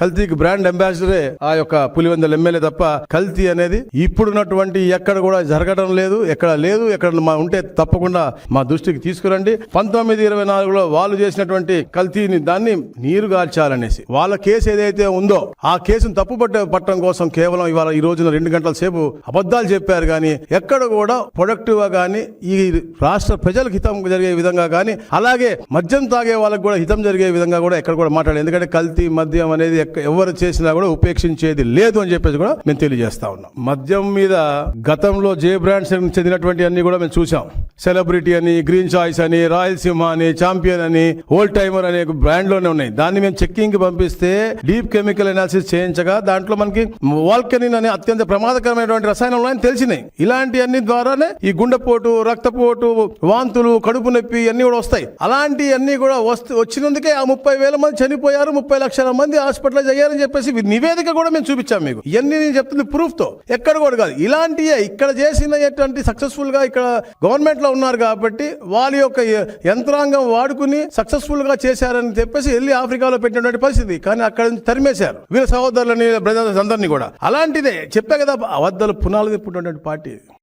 కల్తీకి brand అంబాసిడరే ఆ యొక్క Pulivendula MLA తప్ప కల్తీ అనేది ఇప్పుడున్నటువంటి ఎక్కడ కూడా జరగడం లేదు ఎక్కడ లేదు ఎక్కడ మా ఉంటే తప్పకుండా మా దృష్టికి తీసుకురండి. పంతొమ్మిది ఇరవై నాలుగులో వాళ్ళు చేసినటువంటి కల్తీని దాన్ని నీరు గాల్చాలనేసి. వాళ్ళ కేసు ఏదైతే ఉందో ఆ కేసును తప్పు పట్టడం కోసం కేవలం ఇవాళ ఈ రోజున రెండు గంటల సేపు అబద్ధాలు చెప్పారు కానీ ఎక్కడ కూడా ప్రొడక్టివ్గా కానీ ఈ రాష్ట్ర ప్రజలకు హితం జరిగే విధంగా కానీ అలాగే మద్యం తాగే వాళ్ళకి కూడా హితం జరిగే విధంగా కూడా ఎక్కడ కూడా మాట్లాడారు ఎందుకంటే కల్తీ మద్యం అనేది ఎవరు చేసినా కూడా ఉపేక్షించేది లేదు అని చెప్పేసి కూడా మేము తెలియజేస్తా ఉన్నాం. మద్యం మీద గతంలో జే బ్రాండ్స్ చెందినటువంటి అన్ని కూడా మేము చూసాం సెలబ్రిటీ అని గ్రీన్ చాయిస్ అని రాయలసీమ అని ఛాంపియన్ అని ఓల్డ్ టైమర్ అనే బ్రాండ్లోనే ఉన్నాయి. దాన్ని మేము చెక్కింగ్కి పంపిస్తే డీప్ కెమికల్ అనాలిసిస్ చేయించగా దాంట్లో మనకి వాల్కెనిన్ అనే అత్యంత ప్రమాదకరమైనటువంటి రసాయనాలు ఉన్నాయని తెలిసినాయి. ఇలాంటి అన్ని ద్వారానే ఈ గుండెపోటు రక్తపోటు వాంతులు కడుపు నొప్పి అన్ని కూడా వస్తాయి. అలాంటి అన్ని కూడా వస్తు వచ్చినందుకే ఆ ముప్పై వేల మంది చనిపోయారు. ముప్పై లక్షల మంది హాస్పిటల్ అయ్యారని చెప్పేసి నివేదిక కూడా మేము చూపించాం మీకు. ఇవన్నీ నేను చెప్తుంది ప్రూఫ్తో ఎక్కడ కూడా కాదు. ఇలాంటియే ఇక్కడ చేసినటువంటి సక్సెస్ఫుల్గా ఇక్కడ గవర్నమెంట్లో ఉన్నారు కాబట్టి వాళ్ళ యొక్క యంత్రాంగం వాడుకుని సక్సెస్ఫుల్గా చేశారని చెప్పేసి వెళ్ళి ఆఫ్రికాలో పెట్టినటువంటి పరిస్థితి. కానీ అక్కడ నుంచి తరిమేశారు. వీళ్ళ సహోదరులని బ్రదర్స్ అందరినీ కూడా. అలాంటిదే. చెప్పే కదా అబద్ధాలు పునాలు తిప్పుతున్నటువంటి పార్టీ.